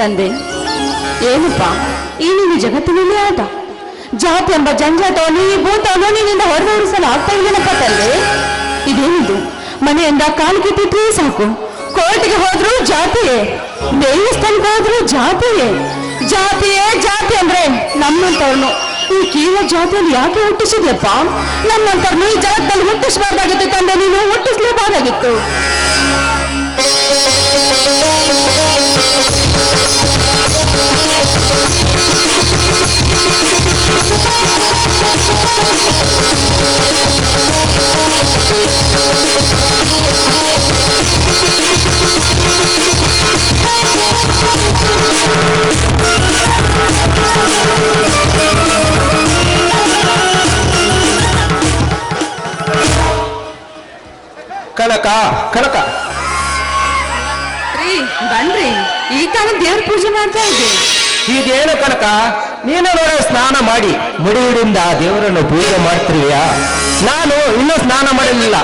ತಂದೆ, ಏನಪ್ಪ? ಈ ನಿನ್ನ ಜಗತ್ತಿನಲ್ಲಿ ಆಟ ಜಾತಿ ಎಂಬ ಜಂಜಾಟವನ್ನು ಈ ಭೂತವನ್ನು ನಿನ್ನಿಂದ ಹೊರದೋರಿಸಲು ಆಗ್ತಾ ಇಲ್ಲೇನಪ್ಪ ತಂದೆ? ಇದೇನಿದು? ಮನೆಯಿಂದ ಕಾಲು ಕಿತ್ತಿದ್ರೆ ಸಾಕು. ಕೋರ್ಟ್ಗೆ ಹೋದ್ರು ಜಾತಿಯೇ. ದೇವಸ್ಥಾನಕ್ಕೆ ಹೋದ್ರು ಜಾತಿಯೇ. ಜಾತಿಯೇ ಜಾತಿ ಅಂದ್ರೆ ನಮ್ಮಂತವ್ರನ್ನು ಈ ಕೀಳ ಜಾತಿಯಲ್ಲಿ ಯಾಕೆ ಹುಟ್ಟಿಸಿದ್ಯಪ್ಪ? ನಮ್ಮಂತವ್ರನ್ನು ಈ ಜಗತ್ತಲ್ಲಿ ಹುಟ್ಟಿಸಬಾರ್ದಾಗಿತ್ತು ತಂದೆ, ನೀನು ಹುಟ್ಟಿಸ್ಲೇಬಾರ್ದಾಗಿತ್ತು ಕನಕ ಕನಕ ಈ ಕಾಲ ದೇವ್ರ ಪೂಜೆ ಮಾಡ್ತಾ ಇದ್ದೆ. ಇದೇನು ಕನಕ ನೀನು ನೋಡ ಸ್ನಾನ ಮಾಡಿ ಮಡಿಯಿಂದ ದೇವರನ್ನು ಪೂಜೆ ಮಾಡ್ತೀಯಾ ನಾನು ಇನ್ನೂ ಸ್ನಾನ ಮಾಡಲಿಲ್ಲ.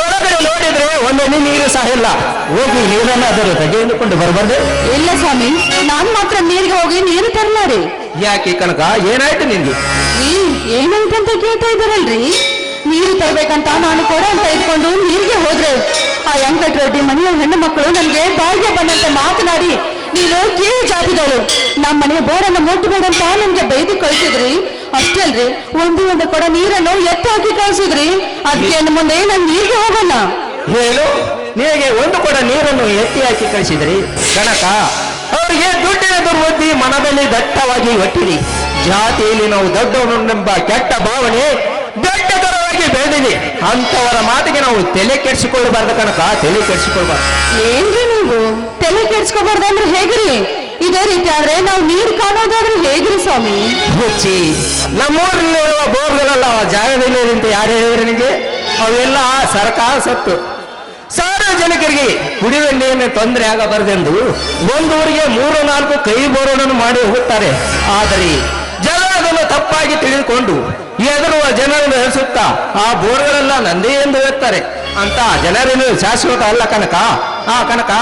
ಒಳಗಡೆ ನೋಡಿದ್ರೆ ಒಂದೊಂದು ನೀರು ಸಹ ಇಲ್ಲ. ಹೋಗಿ ನೀರನ್ನಾದರೂ ತೆಗೆದುಕೊಂಡು ಬರಬಾರ್ದು? ಇಲ್ಲ ಸ್ವಾಮಿ ನಾನ್ ಮಾತ್ರ ನೀರಿಗೆ ಹೋಗಿ ನೀರು ತರಲಾರಿ ಯಾಕೆ ಕನಕ ಏನಾಯ್ತು ನಿನ್ಗೆ ಏನಂತ ಕೇಳ್ತಾ ಇದ್ದಾರಲ್ರಿ? ನೀರು ತರಬೇಕಂತ ನಾನು ಕೊಡ ಅಂತ ಇಟ್ಕೊಂಡು ನೀರಿಗೆ ಹೋದ್ರೆ ಆ ರೆಡ್ಡಿ ಮನೆಯ ಹೆಣ್ಣು ಮಕ್ಕಳು ನನಗೆ ಬಾಯಿಗೆ ಬಂದಂತೆ ಮಾತನಾಡಿ, ನೀನು ಕೀಳು ಜಾತಿದವರು ನಮ್ಮ ಮನೆಯ ಬೋರನ್ನು ಮುಟ್ಟಬೇಡ ಅಂತ ನನ್ಗೆ ಬೈದು ಕಳಿಸಿದ್ರಿ. ಅಷ್ಟೇ ಅಲ್ರಿ ಒಂದು ಒಂದು ಕೊಡ ನೀರನ್ನು ಎತ್ತಿ ಹಾಕಿ ಕಳಿಸಿದ್ರಿ. ಅದಕ್ಕೆ ಮುಂದೆ ನಾನು ನೀರಿಗೆ ಹೋಗಲ್ಲ. ಹೇಳು, ನಿನಗೆ ಒಂದು ಕೊಡ ನೀರನ್ನು ಎತ್ತಿ ಹಾಕಿ ಕಳಿಸಿದ್ರಿ. ಗಣಕ ಅವರಿಗೆ ದುಡ್ಡಿನ ದುರ್ಬುದ್ಧಿ ಮನದಲ್ಲಿ ದಟ್ಟವಾಗಿ ಒಟ್ಟಿರಿ. ಜಾತಿಯಲ್ಲಿ ನಾವು ದೊಡ್ಡವನೆಂಬ ಕೆಟ್ಟ ಭಾವನೆ ದೊಡ್ಡತರವಾಗಿ ಬೆಳೆದಿದೆ. ಅಂತವರ ಮಾತಿಗೆ ನಾವು ತಲೆ ಕೆಡಿಸಿಕೊಳ್ಳಬಾರ್ದು ಕನಕ ತಲೆ ಕೆಡಿಸಿಕೊಳ್ಬಾರ್ದು ಏನ್ರಿ ನೀವು? ತಲೆ ಕೆಡ್ಸ್ಕೋಬಾರ್ದು ಅಂದ್ರೆ ಹೇಗ್ರಿ? ಇದೇ ರೀತಿ ಆದ್ರೆ ನಾವು ನೀರು ಕಾಣೋದಾದ್ರೆ ಹೇಗ್ರಿ ಸ್ವಾಮಿ? ಹುಚ್ಚಿ ನಮ್ಮೂರಲ್ಲಿರುವ ಬೋರ್ಗಳೆಲ್ಲ ಜಾಗದಲ್ಲಿ ಅಂತ ಯಾರು ಹೇಳಿದ್ರೆ ನಿಮಗೆ ಅವೆಲ್ಲ ಸರ್ಕಾರ ಸತ್ತು. ಸಾರ್ವಜನಿಕರಿಗೆ ಕುಡಿಯುವ ನೀರಿನ ತೊಂದರೆ ಆಗಬಾರದೆಂದು ಒಂದೂರಿಗೆ ಮೂರು ನಾಲ್ಕು ಕೈ ಬೋರ್ಡನ್ನು ಮಾಡಿ ಹೋಗುತ್ತಾರೆ. ಆದರೆ ಜನರನ್ನು ತಪ್ಪಾಗಿ ತಿಳಿದುಕೊಂಡು ಎದುರುವ ಜನರನ್ನು ಹೆಸುತ್ತಾ ಆ ಬೋರ್ಗಳೆಲ್ಲ ನಂದೇ ಎಂದು ಹೇಳ್ತಾರೆ ಅಂತ ಜನರನ್ನು ಶಾಶ್ವತ ಅಲ್ಲ ಕನಕ. ಆ ಕನಕ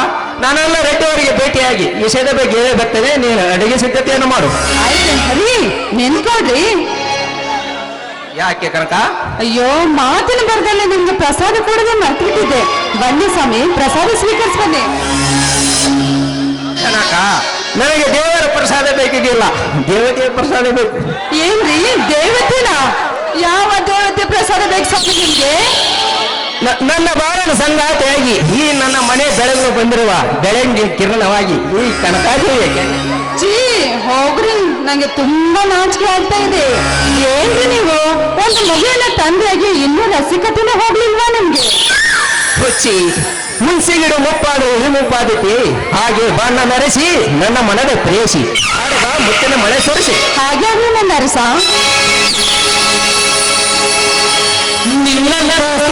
ನಾನೆಲ್ಲ ರೆಡ್ಡಿಯವರಿಗೆ ಭೇಟಿಯಾಗಿ ವಿಷಯದ ಬಗ್ಗೆ ಬರ್ತೇನೆ ನೀನು ಅಡಿಗೆ ಸಿದ್ಧತೆಯನ್ನು ಮಾಡು. ಆಯ್ತು ರೀ ನೆನ್ಕೊಡ್ರಿ ಯಾಕೆ ಕನಕ? ಅಯ್ಯೋ ಮಾತಿನ ಬರದಲ್ಲಿ ನಿಮ್ಗೆ ಪ್ರಸಾದ ಕೊಡದೆ ಮರ್ತಿಟ್ಟಿದ್ದೆ. ಬನ್ನಿ ಸ್ವಾಮಿ ಪ್ರಸಾದ ಸ್ವೀಕರಿಸ್ಬನ್ನಿ. ಕನಕ ನನಗೆ ದೇವರ ಪ್ರಸಾದ ಬೇಕಿಗಿಲ್ಲ. ದೇವತೆಯ ಪ್ರಸಾದ ಬೇಕು. ಏನ್ರಿ? ದೇವತೆನ? ಯಾವ ದೇವತೆ ಪ್ರಸಾದ ಬೇಕು ಸ್ವಾಮಿ ನಿಮ್ಗೆ? ನನ್ನ ಬಾಳನ ಸಂಗಾತಿಯಾಗಿ ಈ ನನ್ನ ಮನೆ ಬೆಳಗಲು ಬಂದಿರುವ ಬೆಳಂಗಿ ಕಿರಣವಾಗಿ ಈ ಕನಕಾದೇವಿಗೆ ಚೀ ಹೋಗ್ರಿ. ನಂಗೆ ತುಂಬಾ ನಾಚಿಕೆ ಆಗ್ತಾ ಇದೆ. ಏನ್ರಿ ನೀವು? ಒಂದು ಮಗುವಿನ ತಂದೆಯಾಗಿ ಇನ್ನೂ ರಸಿಕತೆನೇ ಹೋಗ್ಲಿಲ್ವಾ ನಿಮ್ಗೆ? ಹುಚ್ಚಿ. ಹುಣಸಿಗಿಡು ಮುಪ್ಪಾಡು ಮುಪ್ಪಾದಿತಿ. ಹಾಗೆ ಬಣ್ಣ ಮೆರೆಸಿ ನನ್ನ ಮನದ ಪ್ರೇಸಿ. ಆಡದ ಮುತ್ತಿನ ಮಳೆ ಸುರಿಸಿ. ಹಾಗೆ ನನ್ನ ಅರಸ ನಿನ್ನ ಿ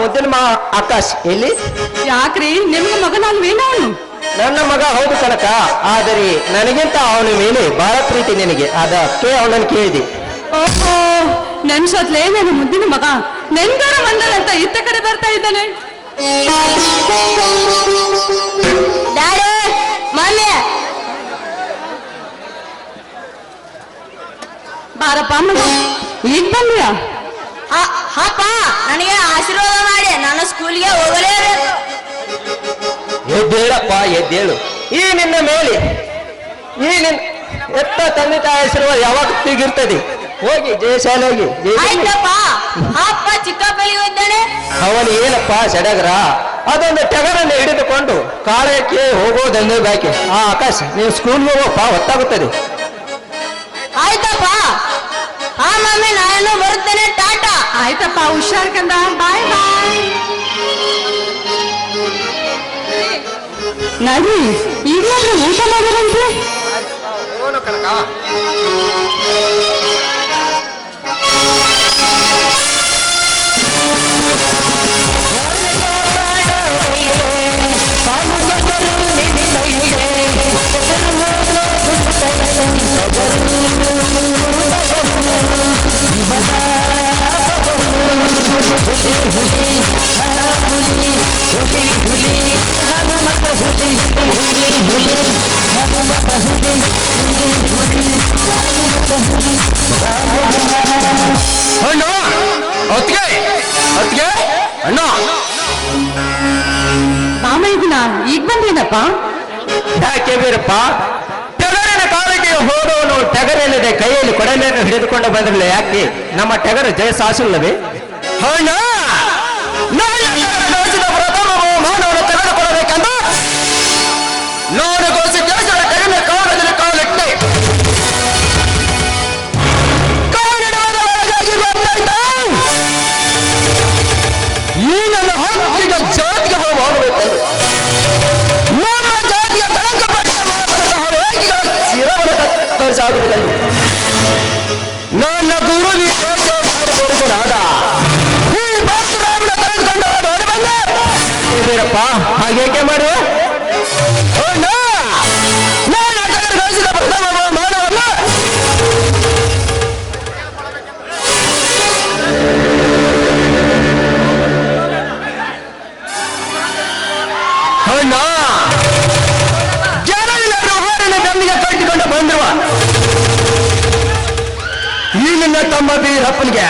ಮುದ್ದಿನ ಮಾ ಆಕಾಶ್. ಎಲ್ಲಿ? ಯಾಕ್ರಿ? ನಿಮ್ಗೆ ನಾನು ಅವನು? ನನ್ನ ಮಗ ಹೌದು ಕನಕ ಆದರೆ ನನಗಿಂತ ಅವನ ಮೇಲೆ ಬಹಳ ಪ್ರೀತಿ ನಿನಗೆ. ಅದಕ್ಕೆ ಅವನನ್ನು ಕೇಳಿದೆ. ಓಹೋ ನೆನ್ಸೋದ್ಲೇ ನನ್ನ ಮುದ್ದಿನ ಮಗ. ನೆನ್ಗಾರ ಬಂದನಂತ ಇತ್ತ ಕಡೆ ಬರ್ತಾ ಇದ್ದಾನೆ. ಡ್ಯಾಡಿ ಮಮ್ಮಿ ಬಾರಪ್ಪ ಮಗ ಈಗ ಬಂದ್ಯಾ? ಅಪ್ಪ ನನಗೆ ಆಶೀರ್ವಾದ ಮಾಡಿ ನಾನು ಸ್ಕೂಲ್ಗೆ ಹೋಗಲೇಬೇಕು ಎದ್ದೇಳಪ್ಪ ಎದ್ದೇಳು. ಈ ನಿನ್ನ ಮೇಲೆ ಈ ನಿನ್ನ ಎತ್ತ ತಂದೆ ತಾಯಿ ಆಶೀರ್ವಾದ ಯಾವಾಗ ತೆಗಿರ್ತದೆ ಹೋಗಿ ಜಯಶಾಲೆ ಹೋಗಿ. ಆಯ್ತಪ್ಪ. ಅಪ್ಪ ಚಿಕ್ಕಪ್ಪಲಿಗೆ ಅವನು ಏನಪ್ಪ ಸಡಗರ? ಅದೊಂದು ಟಗರನ್ನು ಹಿಡಿದುಕೊಂಡು ಕಾಳಕ್ಕೆ ಹೋಗೋದೊಂದು ಬಾಕಿ. ಆ ಆಕಾಶ ನೀವು ಸ್ಕೂಲ್ಗೆ ಹೋಗಪ್ಪ ಹೊತ್ತಾಗುತ್ತದೆ. ಆಯ್ತಪ್ಪ. ಹಾ ಮಮ್ಮಿ ನಾನು ಬರುತ್ತೇನೆ. ಟಾಟಾ ಆಯ್ತಪ್ಪ ಹುಷಾರ್ ಕಂದ ಬಾಯ್ ಬಾಯ್ ನಡ್ರಿ ಈಗಲಾದ್ರೂ ಊಟ ಮಾಡಿರಂತೆ ಅಣ್ಣ ಹೊತ್ತಿಗೆ ಹೊತ್ತಿಗೆ ಅಣ್ಣ ಮಾಮ ಇದನ್ನ ಈಗ ಬಂದೇನಪ್ಪ ಯಾಕೆ ಬೀರಪ್ಪ ಟಗರಿನ ಕಾಲಕ್ಕೆ ಹೋದವನು ಟಗರೆಲ್ಲದೆ ಕೈಯಲ್ಲಿ ಕೊಡಲೆಯನ್ನು ಹಿಡಿದುಕೊಂಡು ಬಂದಿರಲಿಲ್ಲ ಯಾಕೆ ನಮ್ಮ ಟಗರ ಜಯ ಸಾಸಿಲ್ಲವೇ ಅಣ್ಣ ನಾನು ಗಳಿಸಿದ ಪ್ರಥಮ ಬಹುಮಾನವನ್ನು ತೆಗೆದುಕೊಳ್ಳಬೇಕೆಂದು ನಾನು ಗಳಿಸಿ ದೇಶದ ಕಡಿಮೆ ಕಾಲದಲ್ಲಿ ಕಾಲಿಟ್ಟೆ ಕಾಲಿಡುವುದರ ಒಳಗಾಗಿ ಬಂದಾಯ್ತಾ? ಈ ನನ್ನ ಹಕ್ಕಿಗೆ ಜಾತಿಗೆ ಹೋಗಬೇಕೆಂದು ನಮ್ಮ ಜಾತಿಯ ಕಳಂಕಪಟ್ಟ ಮಾತನಾಡುವ ವೇಗಿಗಳ ಶಿರವನ್ನು ಕತ್ತರಿಸಾಗುವುದಲ್ಲ. ನನ್ನ ಕಟ್ಟಿಕೊಂಡು ಬಂದಿರುವ ಈ ನಿನ್ನ ತಮ್ಮ ಬೀರಪ್ಪನಿಗೆ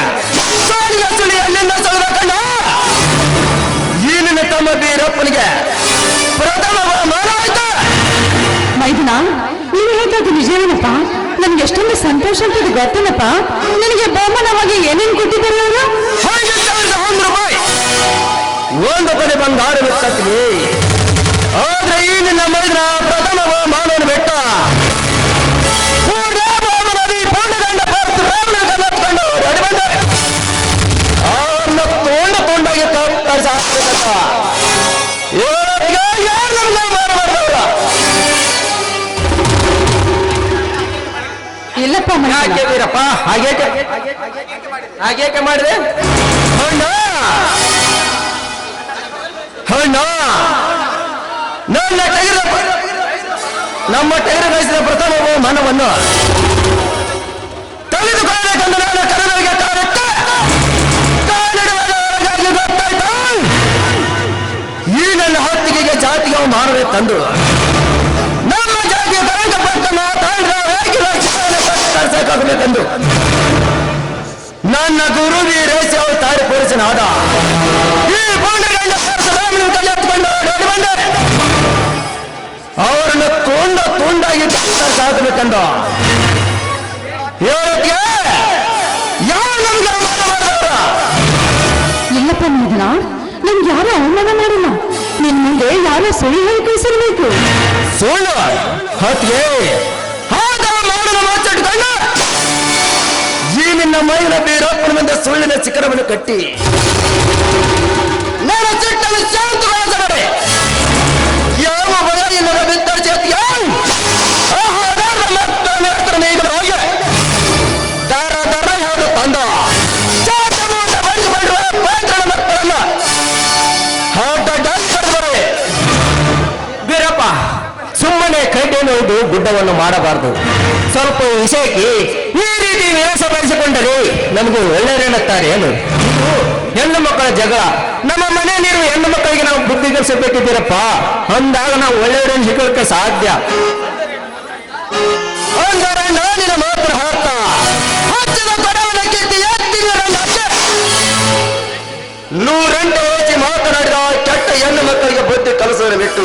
ಸಾಲಿನ ಸುಳಿ ಅಲ್ಲಿಂದ ಸೊಲಬೇಕಣ್ಣ ಈ ನಿನ್ನ ಬೀರಪ್ಪನಿಗೆ ಪ್ರಥಮ ಬಹುಮಾನ ಮೈದನ ನೀನು ಹೇಳ್ತದ್ದು ನಿಜವೇನಪ್ಪ ನನಗೆ ಎಷ್ಟೊಂದು ಸಂತೋಷ ಅಂತ ಗೊತ್ತೇನಪ್ಪ? ನಿನಗೆ ಬಹುಮಾನವಾಗಿ ಏನೇನು ಕೊಟ್ಟಿದ್ದಾರೆ ಅವರು? ಒಂದು ಪದೆ ಬಂಗಾರ ಬಿತ್ತತ್ತೀವಿ ಆದ್ರೆ ಈ ನಿನ್ನ ಮೈದಿನ ಪ್ರಥಮ ಯಾಕೆ ವೀರಪ್ಪ? ಹಾಗೇಕೆ? ಹಾಗೇಕೆ ಮಾಡಿದೆ? ಹಣ್ಣ ಹಣ್ಣ ನನ್ನ ತೆಗೆದ ನಮ್ಮ ತೆಗೆದುಗಳಿಸಿದ ಪ್ರಥಮ ಮನವನ್ನು ತೆಗೆದುಕೊಳ್ಳಬೇಕೆಂದು ನಾನು ಕನ್ನಡರಿಗೆ ಗೊತ್ತಾಯ್ತಾ? ಈ ನನ್ನ ಹತ್ತಿಗೆ ಜಾತಿಗೆ ಮಾನವೇ ತಂದು ಕಟ್ಟಬೇಕೆಂದು ನನ್ನ ಗುರು ವೀರೇಶ ತಾರಿ ಪುರುಷನಾದ ಈ ಪೌಂಡಗಂಡ ಪರಶುರಾಮನ ಕೈ ಎತ್ಕೊಂಡು ಓಡಿ ಬಂದೆ. ಅವರನ್ನು ತುಂಡ ತುಂಡಾಗಿ ಸಾಕಬೇಕೆಂದು. ಹೇಳಕ್ಕೆ ಯಾರು ನಮ್ಗೆ? ಇಲ್ಲಪ್ಪ ನಿನ್ನ ನಮ್ಗೆ ಯಾರು ಅವಮಾನ ಮಾಡಿಲ್ಲ. ನಿನ್ ಮುಂದೆ ಯಾರೋ ಸುಳ್ಳು ಹೇಳಿ ಕಳಿಸಿರ್ಬೇಕು ಸುಳ್ಳು? ಹತ್ಗೆ? ನಿನ್ನ ಮೈನ ಬೀರಪ್ಪನ ಮುಂದೆ ಸುಳ್ಳಿನ ಶಿಖರವನ್ನು ಕಟ್ಟಿ. ಕಡ್ಡಿಯನ್ನು ಗುಡ್ಡವನ್ನು ಮಾಡಬಾರದು. ಸ್ವಲ್ಪ ವಿಷಯಕ್ಕೆ ಈ ರೀತಿ ವಿಳಾಸ ಬರೆಸಿಕೊಂಡರೆ ನಮಗೆ ಒಳ್ಳೆಯರೇನುತ್ತಾರೆ ಏನು? ಹೆಣ್ಣು ಮಕ್ಕಳ ಜಗಳ ನಮ್ಮ ಮನೆಯಲ್ಲಿರುವ ಹೆಣ್ಣು ಮಕ್ಕಳಿಗೆ ನಾವು ಬುದ್ಧಿ ಕಲಿಸಬೇಕಿದ್ದೀರಪ್ಪ. ಅಂದಾಗ ನಾವು ಒಳ್ಳೆಯವರನ್ನು ಸಿಗೋಕ್ಕೆ ಸಾಧ್ಯ. ಮಾತ್ರ ನೂರೆಂಟು ಹೋಗಿ ಮಾತನಾಡಿದ ಕೆಟ್ಟ ಹೆಣ್ಣು ಮಕ್ಕಳಿಗೆ ಬುದ್ಧಿ ಕಲಿಸುವುದನ್ನು ಬಿಟ್ಟು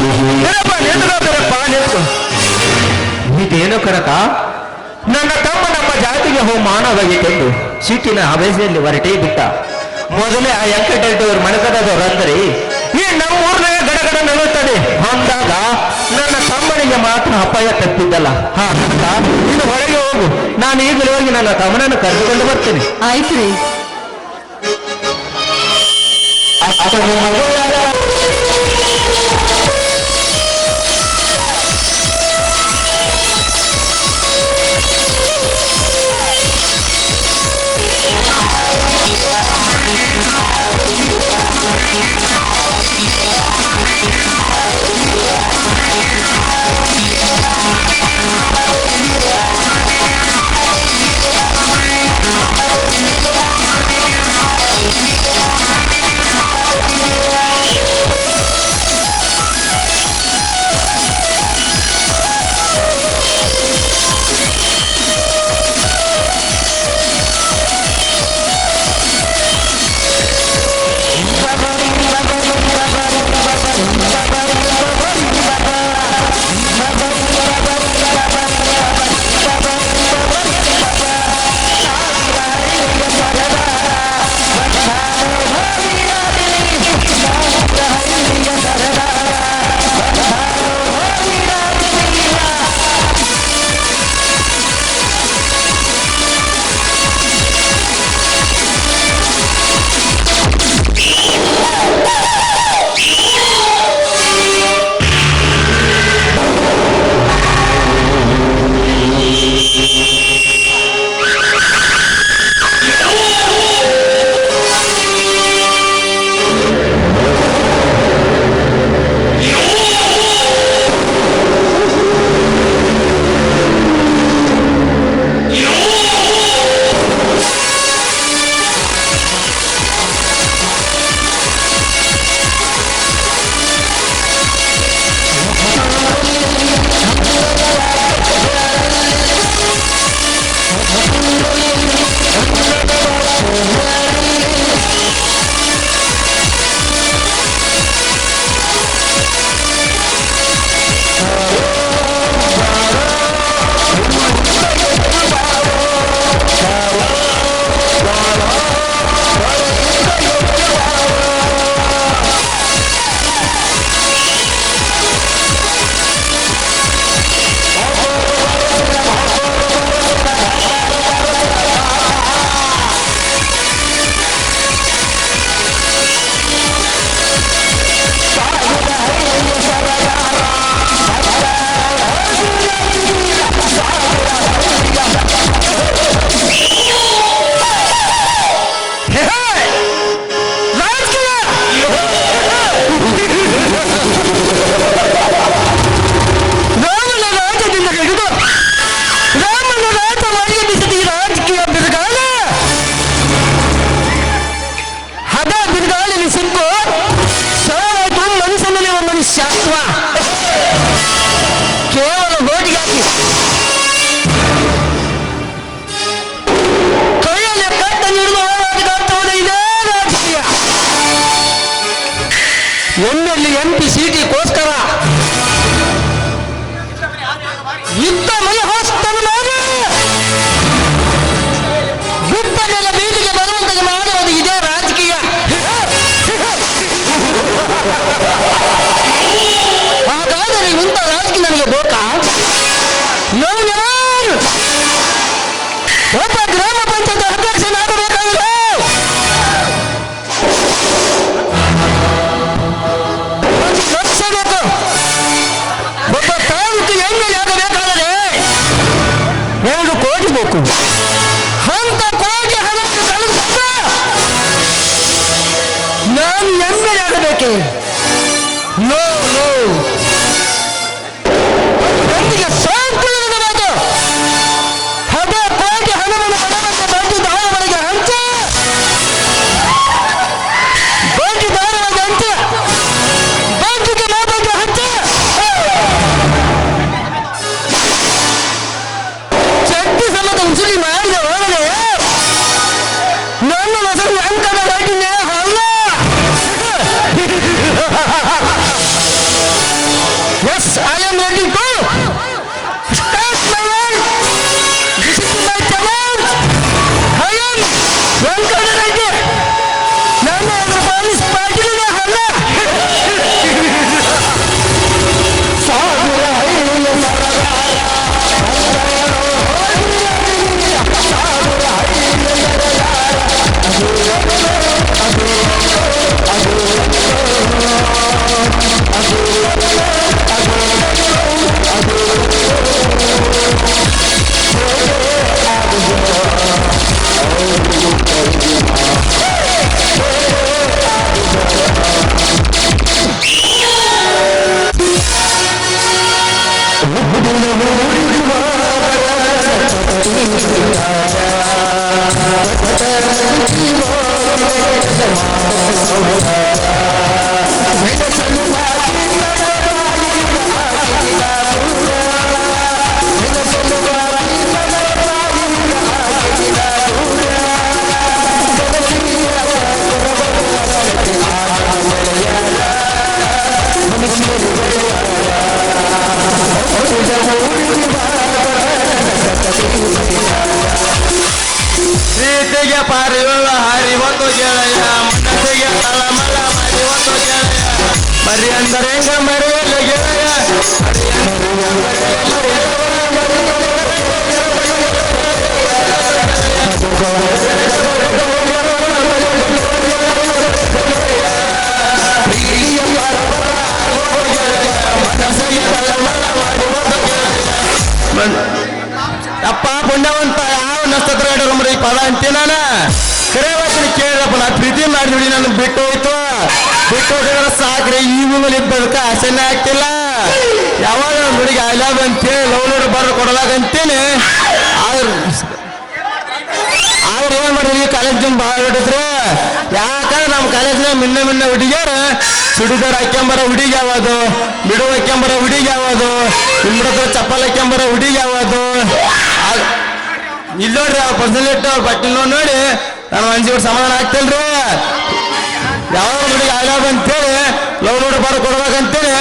ಬಿರಪ್ಪ ಬಿರಪ್ಪ ನಿಂತ್ಕೋ ಬಿರಪ್ಪ ನಿಂತ್ಕೋ ಇದೇನು ಕನಕ ನನ್ನ ತಮ್ಮ ನಮ್ಮ ಜಾತಿಗೆ ಹೋಮಾನವಾಗಿತ್ತೆಂದು ಸಿಟ್ಟಿನ ಅಭಯದಲ್ಲಿ ಹೊರಟೇ ಬಿಟ್ಟ. ಮೊದಲೇ ಆ ವೆಂಕಟರೆಡ್ಡಿಯವರು ಮಣಕದವರು ಅಂದರೆ ಈ ನಮ್ಮ ಊರ್ನಾಗ ಗಡಗಡ ನಗುತ್ತದೆ ಅಂದಾಗ ನನ್ನ ತಮ್ಮನಿಗೆ ಮಾತ್ರ ಅಪಾಯ ತಪ್ಪಿದ್ದಲ್ಲ. ಹಾ ಕನಕ ನೀನು ಹೊರಗೆ ಹೋಗು. ನಾನು ಈಗಲೇ ಹೋಗಿ ನನ್ನ ತಮ್ಮನನ್ನು ಕರೆದುಕೊಂಡು ಬರ್ತೇನೆ. ಆಯ್ತು ರೀ. ಎಲ್ಲೆಲ್ಲಿ ಎಂ ಪಿ ಸೀಟಿಗೋಸ್ಕರ ಯುದ್ಧ ಮನೆ ಹೊಸ್ತನು ನೋಡಿ ಯುದ್ಧ ಮೇಲೆ ಬೀದಿಗೆ ಬರುವಂತೆ ಮಾಡುವುದು ಇದೇ ರಾಜಕೀಯ. ಹಾಗಾದರೆ ಇಂಥ ರಾಜಕೀಯ ನನಗೆ ಬೇಕಾ? ನಾನು ಒಬ್ಬ ಗ್ರಾಮ ಅಪ್ಪ ಪುಣ್ಯವಂತ ಯಾವ ನಕ್ಷತ್ರ ಇಡೋರು ಈ ಪದ ಅಂತೀನಿ ನಾನು ಕರೆ ಅವತ್ತಿನ ಕೇಳಿದಪ್ಪ ನಾ ಪ್ರೀತಿ ಮಾಡಿ ನೋಡಿ ನಾನು ಬಿಟ್ಟು ಹೋಯ್ತು ಬಿಟ್ಟು ಹೋಗಿದ್ರೆ ಸಾಕ್ರಿ ಈ ಮೇಲೆ ಇದ್ದದಕ್ಕೆ ಆಸೆನೇ ಆಗ್ತಿಲ್ಲ ಯಾವಾಗ ಹುಡುಗಿ ಐ ಲವ್ ಅಂತೇಳಿ ಲವ್ ನೋಡಿ ಬರೋ ಕೊಡಲಾಗಂತೇನೆ ಆದ್ರೆ ಆದ್ರೆ ಏನ್ ಮಾಡಿದ್ರಿ? ಕಾಲೇಜ್ ಭಾಳ ಹೊಡಿದ್ರು ಯಾಕಂದ್ರೆ ನಮ್ಮ ಕಾಲೇಜ್ನಾಗ ಮಿನ್ನ ಮಿನ್ನ ಹುಡುಗಿಯರ ಚುಡಿದಾರ್ ಹಾಕ್ಯಂಬರ ಹುಡುಗಿ ಯಾವುದು? ಬಿಡು ಹಾಕ್ಯಂಬರ ಹುಡುಗಿ ಯಾವುದು? ನಿಮ್ರತ್ರ ಚಪ್ಪಲ್ ಹಾಕ್ಯಂಬರ ಹುಡುಗಿ ಯಾವುದು? ಇಲ್ಲಿ ನೋಡ್ರಿ ಅವ್ರ ಪರ್ಸನಲಿಟ್ಟು ಅವ್ರ ಬಟ್ಟೆ ನೋಡಿ ನಾನು ಮನ್ಸಿಗೆ ಸಮಾಧಾನ ಆಗ್ತಿಲ್ರಿ ಯಾವಾಗ ಹುಡುಗಿ ಅಂತ ಅಂತೇಳಿ ಲವ್ ನೋಡಿ ಬರೋ ಕೊಡ್ಬೇಕಂತೇಳಿ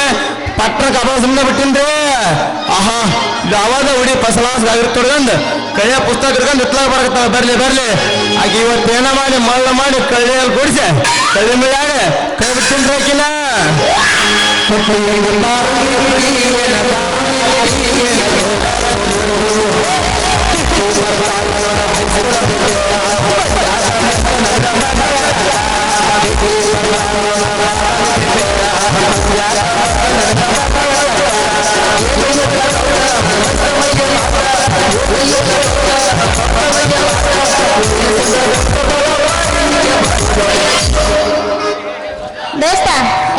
ಪಟ್ಟಣ ಕಬ ಸುಮ್ಮನೆ ಬಿಟ್ಟಿನ್ರಿ ಆಹಾ ಇದು ಅವಾಗ ಹುಡಿ ಫಸಲಾಸ್ ಆಗಿರ್ತೊಡ್ಗಂದ್ ಕೈಯ ಪುಸ್ತಕ ಹಿಡ್ಕೊಂಡು ಇತ್ಲಾಗ ಬರಕತ್ತಾವ ಬರ್ಲಿ ಬರ್ಲಿ ಆಕೆ ಇವತ್ತು ಏನ ಮಾಡಿ ಮಳ್ಳ ಮಾಡಿ ಕಳ್ಳಿಯಲ್ಲಿ ಕೂಡಿಸಿ ಕಳ್ಳಿ ಮೇಲೆ ಕೈ ಬಿಟ್ಟಿನ್ರಿ ಆಕಿನ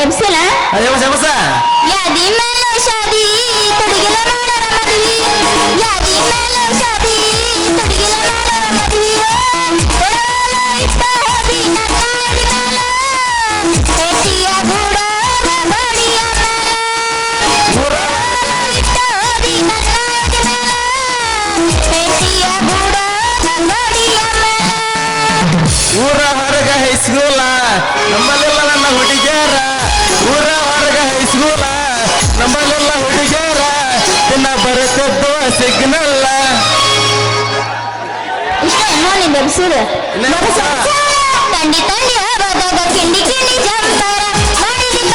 ఎప్సిలా అది ఒక సమస్య యా ది మెయిన్ షాది ಮನ್ಸೂರ ತಂಡಿ ತಂಡಿ ಜಂಪರ ಮಾಡಿದ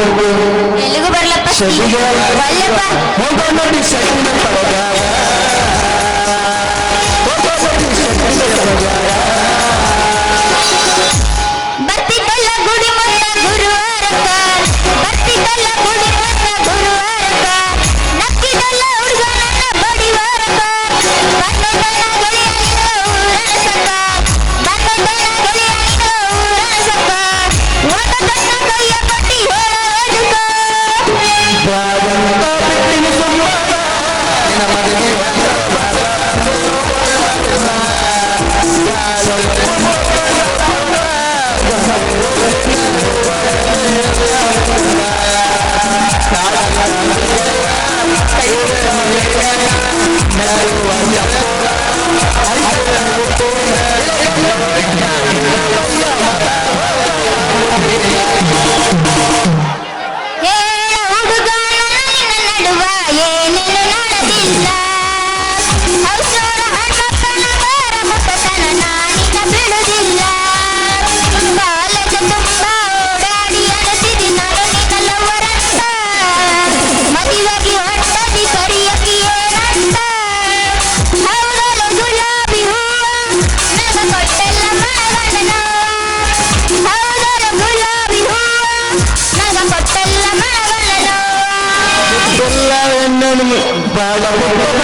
ಹೋಗ್ಬೇಕು ಎಲ್ಲಿಗೂ ಬರ್ಲಪ್ಪ? ಶಶಿಗೆ ಹೋಗೋಣ ಶಶಿ ಪರಗ ഇറങ്ങുന്നു